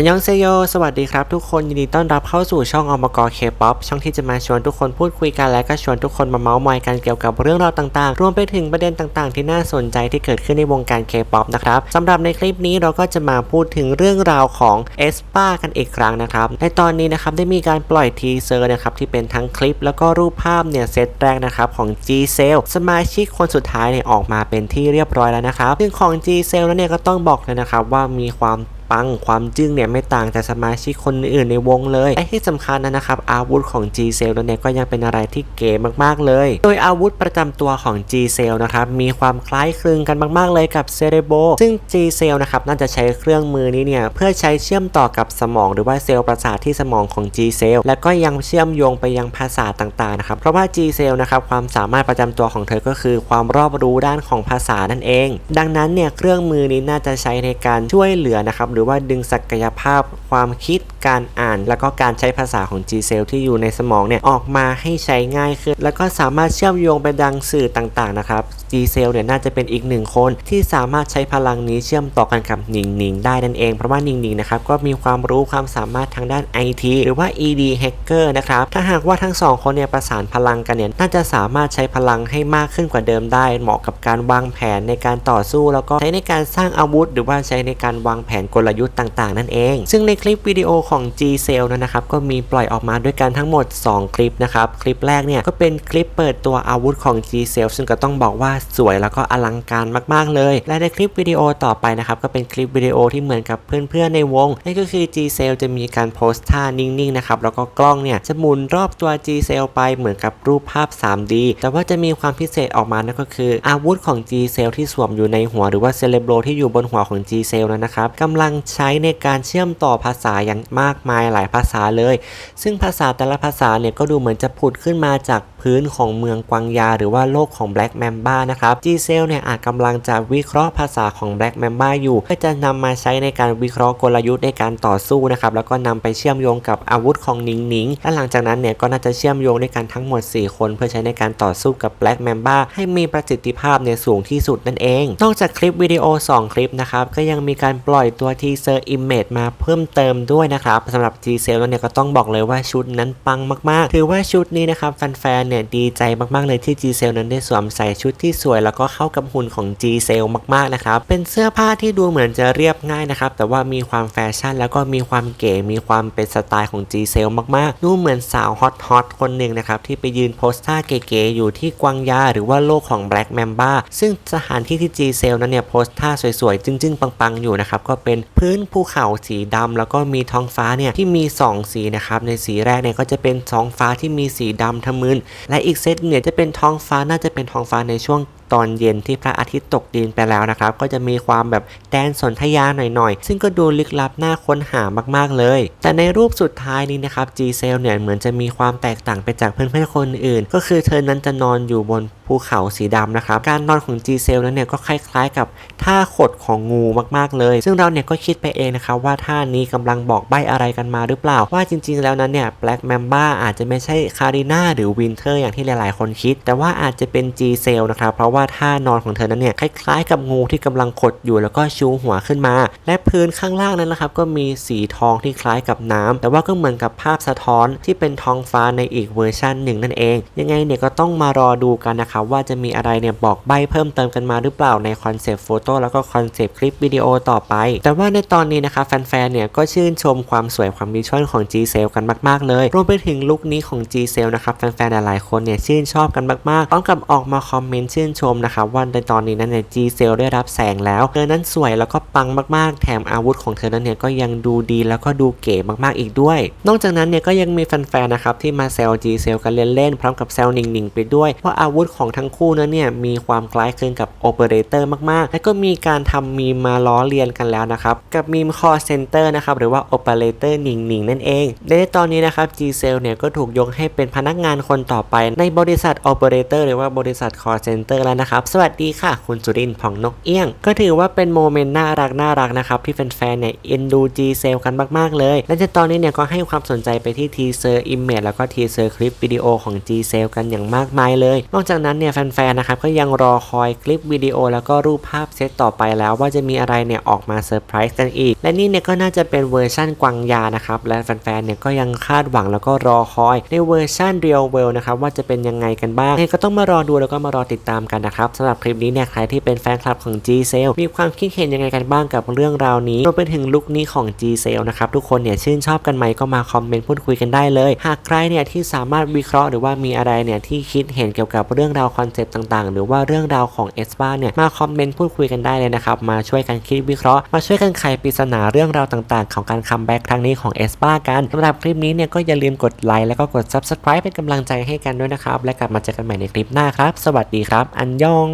อันยองเซโย สวัสดีครับทุกคน ยินดีต้อนรับเข้าสู่ช่องอมกเคป๊อปช่องที่จะมาชวนทุกคนพูดคุยกันและก็ชวนทุกคนมาเมาส์มอยกันเกี่ยวกับเรื่องราวต่างๆ รวมไปถึงประเด็นต่างๆ ที่น่าสนใจที่เกิดขึ้นในวงการเคป๊อปนะครับสำหรับในคลิปนี้เราก็จะมาพูดถึงเรื่องราวของเอสปากันอีกครั้งนะครับ ในตอนนี้นะครับได้มีการปล่อยทีเซอร์นะครับที่เป็นทั้งคลิป แล้วก็รูปภาพเนี่ยเซตแรกนะครับของ G c e l สมาชิกคนสุดท้ายเนี่ยออกมาเป็นที่เรียบร้อยแล้วนะครับซึ่งของ G c e l แล้วเนี่ยก็ต้องบอกเลยนะครับว่ามีความ ปังความจึ้งเนี่ยไม่ต่างจากสมาชิกคนอื่นในวงเลยและที่สำคัญนะนะครับอาวุธของ G c e l เนี่ยก็ยังเป็นอะไรที่เก๋มากๆเลย โดยอาวุธประจำตัวของ G c e l นะครับมีความคล้ายคลึงกันมากๆเลยกับเซเรโบซึ่ง G c e l นะครับน่าจะใช้เครื่องมือนี้เนี่ยเพื่อใช้เชื่อมต่อกับสมองหรือว่าเซลล์ประสาทที่สมองของ G c e l และก็ยังเชื่อมโยงไปยังภาษาต่างๆนะครับเพราะว่า G c e l นะครับความสามารถประจำตัวของเธอก็คือ ความรอบรู้ด้านของภาษานั่นเอง ดังนั้นเนี่ยเครื่องมือนี้น่าจะใช้ในการช่วยเหลือนะครับรือว่าดึงศักยภาพความคิดการอ่าน แล้วก็การใช้ภาษาของ G cell ที่อยู่ในสมองเนี่ยออกมาให้ใช้ง่ายขึ้น แล้วก็สามารถเชื่อมโยงไปดังสื่อต่างๆนะครับ G cell เนี่ยน่าจะเป็นอีกหนึ่งคนที่สามารถใช้พลังนี้เชื่อมต่อกันกับหนิงหนิงได้นั่นเองเพราะว่าหนิงหนิงนะครับก็มีความรู้ความสามารถทางด้าน IT หรือว่า ED hacker นะครับถ้าหากว่าทั้งสองคนเนี่ยประสานพลังกันเนี่ยน่าจะสามารถใช้พลังให้มากขึ้นกว่าเดิมได้ เหมาะกับการวางแผนในการต่อสู้ แล้วก็ใช้ในการสร้างอาวุธ หรือว่าใช้ในการวางแผนกลยุทธ์ต่างๆ นั่นเอง ซึ่งในคลิปวิดีโอของ G Cell นะครับก็มีปล่อยออกมาด้วยกันทั้งหมด 2 คลิปนะครับคลิปแรกเนี่ยก็เป็นคลิปเปิดตัวอาวุธของ G Cell ซึ่งก็ต้องบอกว่าสวยแล้วก็อลังการมากๆเลย และในคลิปวิดีโอต่อไปนะครับก็เป็นคลิปวิดีโอที่เหมือนกับเพื่อนๆในวงนั่นก็คือ G Cell จะมีการโพสท่านิ่งๆนะครับแล้วก็กล้องเนี่ยจะหมุนรอบตัว G Cell ไปเหมือนกับรูปภาพ 3D แต่ว่าจะมีความพิเศษออกมานั่นก็คืออาวุธของ G Cell ที่สวมอยู่ในหัวหรือว่าเซเลโบรที่อยู่บนหัวของ G Cell นะครับกำลังใช้ในการเชื่อมต่อภาษาอย่างมากมายหลายภาษาเลย ซึ่งภาษาแต่ละภาษาเนี่ยก็ดูเหมือนจะผุดขึ้นมาจากพื้นของเมืองกวางยา หรือว่าโลกของ Black Mamba นะครับ G Cell เนี่ยอาจกำลังจะวิเคราะห์ภาษาของ Black Mamba อยู่เพื่อจะนำมาใช้ในการวิเคราะห์กลยุทธ์ในการต่อสู้นะครับแล้วก็นำไปเชื่อมโยงกับอาวุธของนิงนิงและหลังจากนั้นเนี่ยก็น่าจะเชื่อมโยงด้วยกันทั้งหมด 4 คน เพื่อใช้ในการต่อสู้กับ Black Mamba ให้มีประสิทธิภาพเนี่ยสูงที่สุดนั่นเอง นอกจากคลิปวิดีโอ 2 คลิปนะครับก็ยังมีการปล่อยตัวทีเซอร์อิมเมจมาเพิ่มเติมด้วยนะครับสำหรับ G Cell เนี่ยก็ต้องบอกเลยว่าชุดนั้นปังมากๆ ถือว่าชุดนี้นะครับแฟนๆเนี่ยดีใจมากๆเลยที่ G Cell นั้นได้สวมใส่ชุดที่สวยแล้วก็เข้ากับหุ่นของ G Cell มากๆนะครับเป็นเสื้อผ้าที่ดูเหมือนจะเรียบง่ายนะครับแต่ว่ามีความแฟชั่น แล้วก็มีความเก๋มีความเป็นสไตล์ของ G Cell มากๆ ดูเหมือนสาวฮอตฮอตคนหนึ่งนะครับที่ไปยืนโพสท่าเก๋ๆอยู่ที่กวางยาหรือว่าโลกของ Black Mamba ซึ่งสถานที่ที่ G Cell นั้นเนี่ยโพสท่าสวยๆจึ้งๆปังๆอยู่นะครับก็เป็นพื้นภูเขาสีดำแล้วก็มีท้องฟ้าเนี่ยที่มี 2 สีนะครับในสีแรกเนี่ยก็จะเป็นท้องฟ้าที่มีสีดำทะมึนและอีกเซตเนี่ยจะเป็นท้องฟ้าน่าจะเป็นท้องฟ้าในช่วง ตอนเย็นที่พระอาทิตย์ตกดินไปแล้วนะครับ ก็จะมีความแบบแดนสนธยาหน่อยๆ ซึ่งก็ดูลึกลับน่าค้นหามากๆเลย แต่ในรูปสุดท้ายนี้นะครับ G c e l เนี่ยเหมือนจะมีความแตกต่างไปจากเพื่อนๆคนอื่น ก็คือเธอนั้นจะนอนอยู่บนภูเขาสีดำนะครับ การนอนของ G c e l นั้นเนี่ยก็คล้ายๆกับท่าขดของงูมากๆเลย ซึ่งเราเนี่ยก็คิดไปเองนะครับว่าท่านี้กำลังบอกใบ้อะไรกันมาหรือเปล่า ว่าจริงๆแล้วนั้นเนี่ย Black Mamba อาจจะไม่ใช่คาริน่าหรือวินเทอร์อย่างที่หลายๆ คนคิด แต่ว่าอาจจะเป็น G c e l นะครับเพราะว่าท่านอนของเธอนั้นเนี่ยคล้ายๆ กับงูที่กำลังขดอยู่แล้วก็ชูหัวขึ้นมา และพื้นข้างล่างนั้นนะครับก็มีสีทองที่คล้ายกับน้ำแต่ว่าก็เหมือนกับภาพสะท้อนที่เป็นทองฟ้าในอีกเวอร์ชันหนึ่งนั่นเอง ยังไงเนี่ยก็ต้องมารอดูกันนะครับว่าจะมีอะไรเนี่ยบอกใบเพิ่มเติมกันมาหรือเปล่าในคอนเซปต์โฟโต้แล้วก็คอนเซปต์คลิปวิดีโอต่อไป แต่ว่าในตอนนี้นะครับแฟนๆเนี่ยก็ชื่นชมความสวยความวิชวลของ G c e l กันมากๆ เลยรวมไปถึงลุคนี้ของ G c e l นะครับแฟนๆหลายๆคนเนี่ยชื่นชอบกันมากๆพร้อมกับออกมาคอมเมนต์ชื่นชมนะครับว่าในตอนนี้นั้นเนี่ย G c e l ได้รับแสงแล้ว เธอนั้นสวยแล้วก็ปังมากๆ แถมอาวุธของเธอนั้นเนี่ยก็ยังดูดีแล้วก็ดูเก๋มากๆอีกด้วย นอกจากนั้นเนี่ยก็ยังมีแฟนๆนะครับที่มาแซว G c e l กันเล่นๆพร้อมกับแซวหนิงๆไปด้วยว่าอาวุธของทั้งคู่นั้นเนี่ยมีความคล้ายคลึงกับโอเปอเรเตอร์มากๆ และก็มีการทำมีมาล้อเลียนกันแล้วนะครับกับมีมคอเซนเตอร์นะครับหรือว่าโอเปอเรเตอร์หนิงหนิงนั่นเองในตอนนี้นะครับ G c e l เนี่ยก็ถูกยกให้เป็นพนักงานคนต่อไปในบริษัทโอเปอเรเตอร์หรือว่าบริษัทคอเซนเตอร์แล้วนะครับ สวัสดีค่ะ คุณจุรินทร์ผ่องนกเอี้ยง ก็ถือว่าเป็นโมเมนต์น่ารักน่ารักนะครับ ที่แฟนๆเนี่ยเอ็นดูจีเซลกันมากๆเลย และในตอนนี้เนี่ยก็ให้ความสนใจไปที่ทีเซอร์อิมเมจแล้วก็ทีเซอร์คลิปวิดีโอของ G c e l กันอย่างมากมายเลย นอกจากนั้นเนี่ยแฟนๆนะครับก็ยังรอคอยคลิปวิดีโอแล้วก็รูปภาพเซตต่อไปแล้วว่าจะมีอะไรเนี่ยออกมาเซอร์ไพรส์กันอีก และนี่เนี่ยก็น่าจะเป็นเวอร์ชั่นกวางยานะครับและแฟนๆเนี่ยก็ยังคาดหวังแล้วก็รอคอย ในเวอร์ชั่น Real World นะครับว่าจะเป็นยังไงกันบ้างยังไงก็ต้องมารอดูแล้วก็มารอติดตามกันนะครับสำหรับคลิปนี้เนี่ยใครที่เป็นแฟนคลับของ G c e l มีความคิดเห็นยังไงกันบ้างกับเรื่องราวนี้รวมไปถึงลุคนี้ของ G c e l นะครับทุกคนเนี่ยชื่นชอบกันไหมก็มาคอมเมนต์พูดคุยกันได้เลย หากใครเนี่ยที่สามารถวิเคราะห์หรือว่ามีอะไรเนี่ยที่คิดเห็นเกี่ยวกับเรื่องราวคอนเซปต์ต่างๆ หรือว่าเรื่องราวของเอสปาเนี่ยมาคอมเมนต์พูดคุยกันได้เลยนะครับมาช่วยกันคิดวิเคราะห์มาช่วยกันไขปริศนาเรื่องราวต่างๆ ของการคัมแบ็กครั้งนี้ของเอสปากันสำหรับคลิปนี้เนี่ยก็อย่าลืมกดไลค์แล้วก็กด subscribe เป็นกำลังใจให้กันด้วยนะครับและกลับมาเจอกันใหม่ในคลิปหน้าครับ สวัสดีครับอันยอง